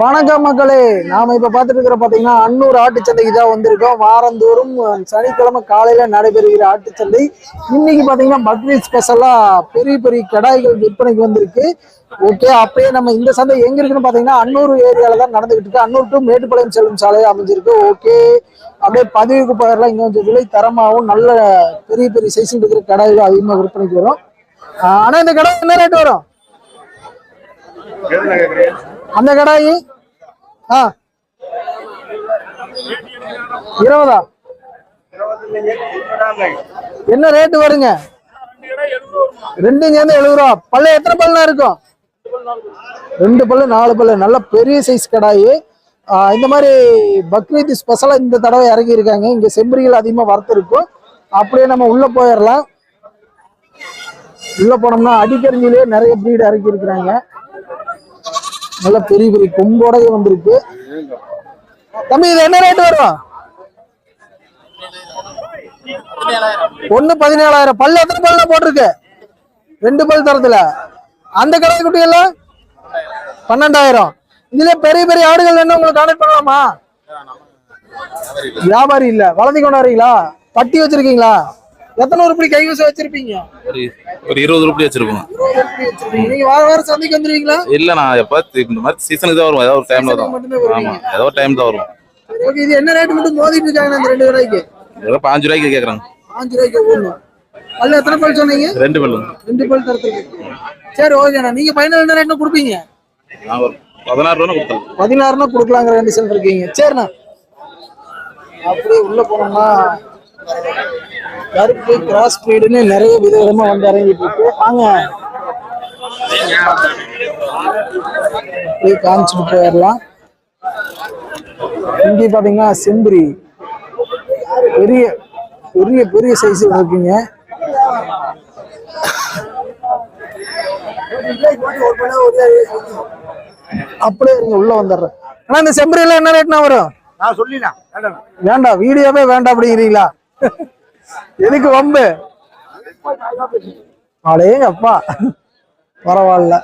வணக்கம் மக்களே. நாம இப்ப பார்த்துட்டு இருக்கிற பாத்தீங்கன்னா அன்னூர் ஆட்டுச்சந்தைக்கு தான் வந்திருக்கோம். வாரந்தோறும் சனிக்கிழமை காலையில நடைபெறுகிற ஆட்டுச்சந்தை. இன்னைக்கு பாத்தீங்கன்னா பக்ரீத் ஸ்பெஷலா பெரிய பெரிய கடாய்கள் விற்பனைக்கு வந்திருக்கு. ஓகே அப்படியே நம்ம இந்த சந்தை எங்க இருக்குன்னு பாத்தீங்கன்னா அன்னூர் ஏரியால தான் நடந்துகிட்டு இருக்கு. அன்னூர் டு மேட்டுப்பாளையம் செல்லும் சாலையை அமைஞ்சிருக்கு. ஓகே அப்படியே பதிவுக்கு பகர்லாம் இங்க கொஞ்சம் விலை தரமாகவும் நல்ல பெரிய பெரிய சைஸில் இருக்கிற கடாய்கள் அதிகமாக விற்பனைக்கு வரும். ஆனா இந்த கடை என்ன ரேட் வரும்? அந்த கடாயி. ஆ. இருபதா? என்ன ரேட்டு வருங்க? ரெண்டும் சேர்ந்து எழுபது ரூபா. பல்லு எத்தனை பல்லுனா இருக்கும்? ரெண்டு பல்லு நாலு பல்லு. நல்ல பெரிய சைஸ் கடாயி. இந்த மாதிரி பக்ரீத் ஸ்பெஷலா இந்த தடவை இறங்கி இருக்காங்க இங்க செம்பரிகள் அதிகமா வரத்து இருக்கும். அப்படியே நம்ம உள்ள போயிடலாம் உள்ள போனோம்னா அடிக்கரிஞ்சிலே நிறைய பிரீடு இறக்கி இருக்கிறாங்க நல்ல பெரிய பெரிய கொம்போடவே வந்திருக்கு. தம்பி இது என்ன ரேட் வரும்? ஒண்ணு பதினேழாயிரம். பல்லு எத்தனை பல்ல போட்டிருக்கு? ரெண்டு பல் தரத்துல. அந்த கடை குட்டி எல்லாம் பன்னெண்டாயிரம். இதுல பெரிய பெரிய ஆடுகள் என்ன உங்களுக்கு கனெக்ட் பண்ணலாமா? வியாபாரி இல்ல. வளர்த்தி கொண்டாடுறீங்களா? பட்டி வச்சிருக்கீங்களா? எத்தனை உருப்படி கைவசம் வச்சிருப்பீங்க? ஒரு ஒரு இருபது வச்சிருக்கோம். உருப்படி வச்சிருக்கீங்க நீங்க வார வாரம் சந்தைக்கு வந்துருவீங்களா? இல்ல நான் எப்ப இந்த மாதிரி சீசனுக்கு தான் வரும் ஏதாவது ஒரு டைம்ல தான். ஆமா ஏதோ ஒரு டைம் தான் வரும் ஓகே இது என்ன ரேட் மட்டும் மோதிட்டு இருக்காங்க அந்த ரெண்டு கடைக்கு ஏதோ பாஞ்சு ரூபாய்க்கு கேக்குறாங்க. பாஞ்சு ரூபாய்க்கு ஒண்ணு பல்லு எத்தனை பல் சொன்னீங்க? ரெண்டு பில்லு. ரெண்டு பல் தரத்துக்கு. சரி ஓகேண்ணா நீங்க ஃபைனல் என்ன ரேட்னு கொடுப்பீங்க? நான் ஒரு பதினாறு ரூபா கொடுத்தேன். பதினாறுனா கொடுக்கலாங்கிற கண்டிஷன் இருக்கீங்க. சரிண்ணா. அப்படியே உள்ள போனோம்னா கருப்பு கிராஸ் பிரீடுன்னு நிறைய விதவிதமா வந்து இறங்கிட்டு இருக்கு. வாங்க. அப்படியே காமிச்சிட்டு போயிடலாம். இங்கே பாத்தீங்கன்னா செம்பரி. பெரிய பெரிய பெரிய சைஸ் இருக்குங்க. அப்படியே இருங்க உள்ள வந்துடுறேன். ஆனா இந்த செம்பரியில என்ன ரேட்னா வரும்? நான் சொல்லிடலாம். வேண்டாம். வீடியோவே வேண்டாம் அப்படிங்கிறீங்களா? எதுக்கு வம்பு? அடேங்க அப்பா பரவாயில்ல.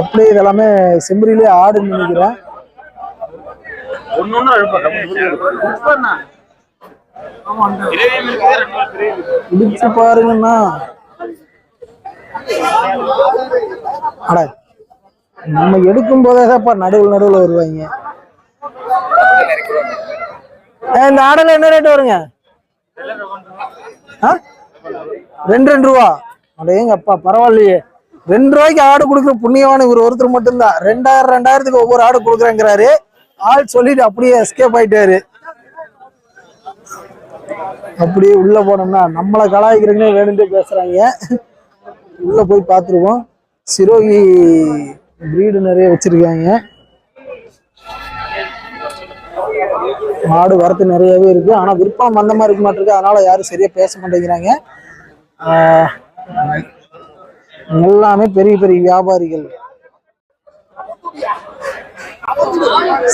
அப்படியே இதெல்லாமே செம்பரியிலே ஆடுன்னு நினைக்கிறேன். இடிச்சு பாருங்கண்ணா. அட நம்ம எடுக்கும் போதே தான்ப்பா நடுவில் நடுவில் வருவாங்க. இந்த ஆடல என்ன ரேட் வருங்க? ரெண்டு ரெண்டு ரூபா. அடேங்க பரவாயில்லையே. ரெண்டு ரூபாய்க்கு ஆடு கொடுக்குற புண்ணியவான இவர் ஒருத்தர் மட்டும்தான். ரெண்டாயிரம் ரெண்டாயிரத்துக்கு ஒவ்வொரு ஆடு கொடுக்குறேங்கிறாரு. ஆள் சொல்லிட்டு அப்படியே எஸ்கேப் ஆயிட்டாரு. அப்படியே உள்ள போனோம்னா நம்மளை கலாய்க்கிறீங்க வேணும்னு பேசுறாங்க. உள்ள போய் பார்த்துருவோம். சிரோகி பிரீடு நிறைய வச்சிருக்காங்க. மாடு வரத்து நிறையவே இருக்கு. ஆனா விற்பனை அந்த மாதிரி இருக்க மாட்டிருக்கு. அதனால யாரும் சரியா பேச மாட்டேங்கிறாங்க. எல்லாமே பெரிய பெரிய வியாபாரிகள்.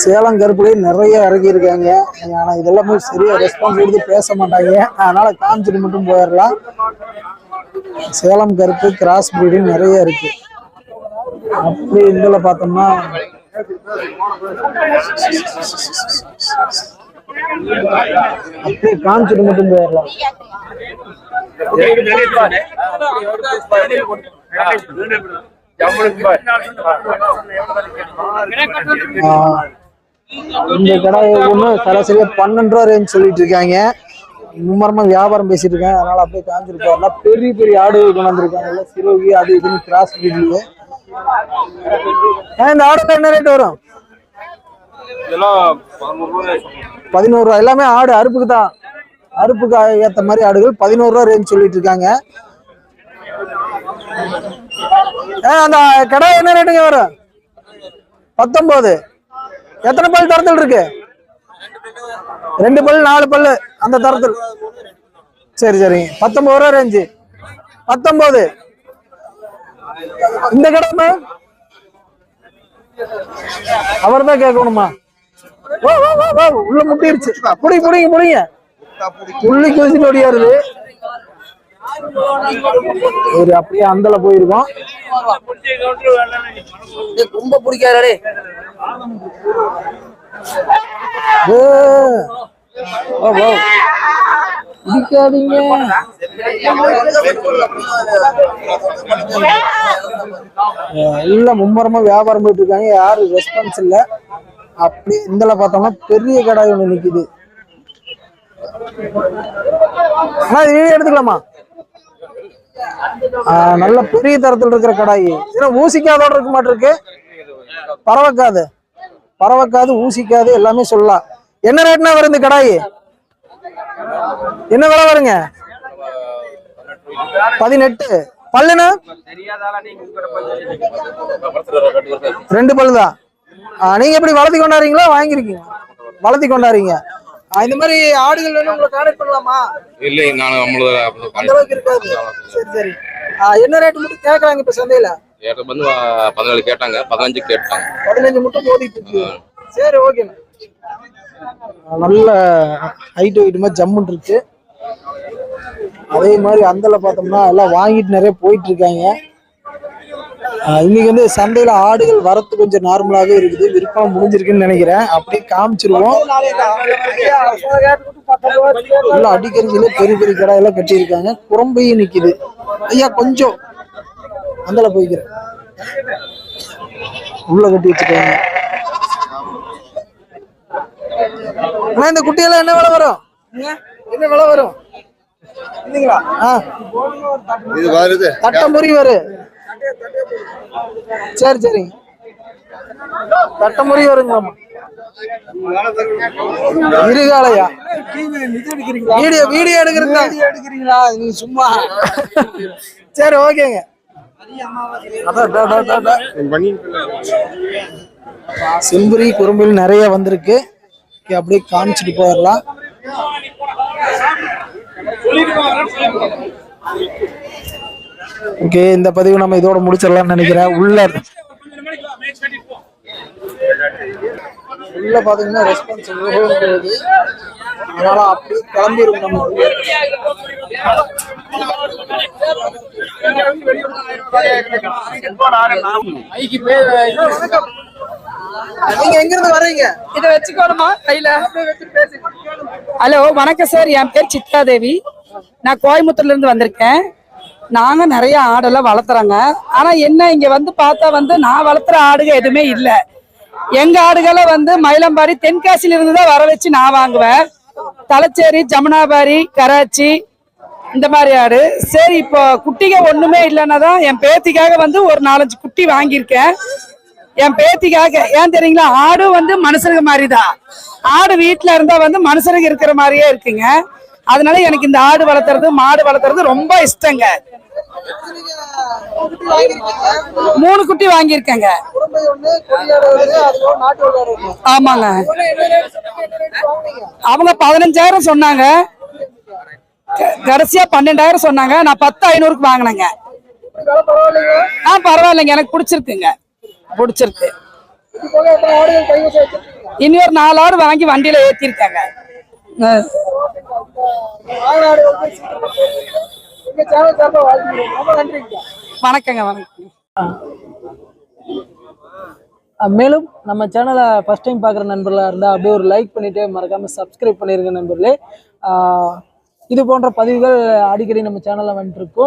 சேலம் கருப்புலேயே நிறைய இறக்கியிருக்காங்க. ஆனா இதெல்லாமே சரியா ரெஸ்பான்ஸ் எடுத்து பேச மாட்டாங்க. அதனால காமிச்சிட்டு மட்டும் போயிடலாம். சேலம் கருப்பு கிராஸ் பிரீடிங் நிறைய இருக்கு. அப்படி இதுல பார்த்தோம்னா அப்படியே காமிச்சிட்டு மட்டும் போயிடலாம் ஆஹ் இந்த கடை ஒண்ணு சராசரியா பன்னெண்டு ரூபா ரேஞ்ச் சொல்லிட்டு இருக்காங்க. மும்மரமா வியாபாரம் பேசிட்டு இருக்காங்க அதனால அப்படியே காமிச்சிட்டு பெரிய பெரிய ஆடு கொண்டு வந்திருக்காங்கல்ல சிரோகி அது இதுன்னு கிராஸ் பிரீட்லயே இந்த ஆடு என்ன ரேட் வரும்? பதினோரு ரூபா. எல்லாமே ஆடு அறுப்புக்கு தான். அறுப்புக்கு ஏத்த மாதிரி ஆடுகள் பதினோரு ரூபா ரேஞ்ச் சொல்லிட்டு இருக்காங்க. அந்த கடை என்ன ரேட்டுங்க வரும்? பத்தொன்பது. எத்தனை பல் தரத்தில் இருக்கு? ரெண்டு பல் நாலு பல்லு அந்த தரத்தில். சரி சரிங்க பத்தொன்பது ரூபா ரேஞ்சு பத்தொன்பது. இந்த கடை அவர் தான் கேட்கணுமா உள்ள முட்டிருச்சு. புடிங்க புடிங்க புடிங்க. புள்ளி குதிச்சுட்டு ஓடியாருது. ஒரு அப்படியே அந்தல போயிருக்கோம். ரொம்ப பிடிக்காதே. ஓ, ஓ. வைக்காதீங்க இல்ல மும்மரமா வியாபாரம் போயிட்டு இருக்காங்க யாரும் ரெஸ்பான்ஸ் இல்ல. அப்படி இந்தல பார்த்தோம்னா பெரிய கடாய் ஒண்ணு நிக்குது. அண்ணா இது எடுத்துக்கலாமா? ஆஹ் நல்ல பெரிய தரத்தில் இருக்கிற கடாய். ஏன்னா ஊசிக்காதோட இருக்க மாட்டிருக்கு. பறவைக்காது பறவைக்காது ஊசிக்காது எல்லாமே சொல்லலாம். என்ன ரேட்னா வருது கடாயி? என்ன விலை வருங்க? பதினெட்டு. பல்லுனா ரெண்டு பல்லு தான். நீங்க எப்படி வளர்த்தி கொண்டாடுறீங்களா வாங்கிருக்கீங்க வளர்த்தி கொண்டாடுறீங்க. இந்த மாதிரி ஆடுகள் வேணும் உங்களை கான்டாக்ட் பண்ணலாமா? இல்லை நான் அந்த அளவுக்கு இருக்காது. சரி சரி. என்ன ரேட் மட்டும் கேக்குறாங்க இப்ப சந்தையில? ஏட்ட வந்து பதினாலு கேட்டாங்க. பதினஞ்சு கேட்டாங்க. பதினஞ்சு மட்டும் இருக்கு. சரி ஓகேண்ணா நல்ல ஹைட் வெயிட் மாதிரி ஜம்முன் இருக்கு. அதே மாதிரி அந்தல பார்த்தோம்னா எல்லாம் வாங்கிட்டு நிறைய போயிட்டு இருக்காங்க. இன்னைக்கு வந்து சந்தையில ஆடுகள் வரத்து கொஞ்சம் நார்மலாகவே இருக்குது. விற்பனை முடிஞ்சிருக்குன்னு நினைக்கிறேன். அப்படியே காமிச்சிருவோம். எல்லாம் அடிக்கிறதுல பெரிய பெரிய கடையெல்லாம் கட்டியிருக்காங்க. குரம்பையும் நிக்குது. ஐயா கொஞ்சம் அந்தல போய்க்கிறேன். உள்ள கட்டி வச்சுருக்காங்க அண்ணா இந்த குட்டியெல்லாம் என்ன விலை வரும்? என்ன விலை வரும்? தட்டம் முறி வரும் சரி சரிங்க தட்டம் முறி வருங்களாமா இருகாலையா? வீடியோ வீடியோ எடுக்கிறீங்களா? எடுக்கிறீங்களா? நீங்க சும்மா. சரி ஓகேங்க. செம்புரி குறும்பில் நிறைய வந்திருக்கு. அப்படியே காமிச்சிட்டு போயிடலாம். ஓகே இந்த பதிவு நம்ம இதோட முடிச்சிடலாம்னு நினைக்கிறேன். உள்ள உள்ள பாத்தீங்கன்னா ரெஸ்பான்ஸ் அதனால அப்படியே கிளம்பிடும் நம்ம. நீங்க எங்க இருந்து வர்றீங்க? இதை வச்சுக்கோணுமா? கையில. ஹலோ வணக்கம் சார். என் பேர் சித்ரா தேவி நான் கோயம்புத்தூர்ல இருந்து வந்திருக்கேன். நாங்க நிறைய ஆடெல்லாம் வளர்த்துறோங்க. ஆனா என்ன இங்க வந்து பார்த்தா வந்து நான் வளர்த்துற ஆடுக எதுவுமே இல்ல. எங்க ஆடுகளை வந்து மயிலம்பாடி தென்காசியில இருந்து தான் வர வச்சு நான் வாங்குவேன். தலச்சேரி ஜமுனாபாரி கராச்சி இந்த மாதிரி ஆடு. சரி இப்போ குட்டிக ஒண்ணுமே இல்லைன்னா தான் என் பேத்திக்காக வந்து ஒரு நாலஞ்சு குட்டி வாங்கியிருக்கேன். என் பேத்திக்காக ஏன் தெரியுங்களா? ஆடும் வந்து மனுஷனுங்க மாதிரி தான் ஆடு வீட்டுல இருந்தா வந்து மனுஷனுக்கு இருக்கிற மாதிரியே இருக்குங்க. அதனால எனக்கு இந்த ஆடு வளர்த்துறது மாடு வளர்த்துறது ரொம்ப இஷ்டங்க. மூணு குட்டி வாங்கியிருக்கேங்க. ஆமாங்க. அவங்க பதினஞ்சாயிரம் சொன்னாங்க. க- கடைசியா பன்னெண்டாயிரம் சொன்னாங்க. நான் பத்து ஐநூறுக்கு வாங்கினேங்க. ஆ பரவாயில்லைங்க. எனக்கு பிடிச்சிருக்குங்க. பிடிச்சிருக்கு. வச்சிருக்கீங்க இன்னொரு நாலு ஆடு வாங்கி வண்டியில ஏத்திருக்காங்க வணக்கங்க வணக்கம். மேலும் நம்ம சேனலை ஃபர்ஸ்ட் டைம் பார்க்குற நண்பர்களாக இருந்தால் அப்படியே ஒரு லைக் பண்ணிட்டு மறக்காம சப்ஸ்கிரைப் பண்ணிருங்க நண்பர்களே. இது போன்ற பதிவுகள் அடிக்கடி நம்ம சேனலில் வந்துட்டு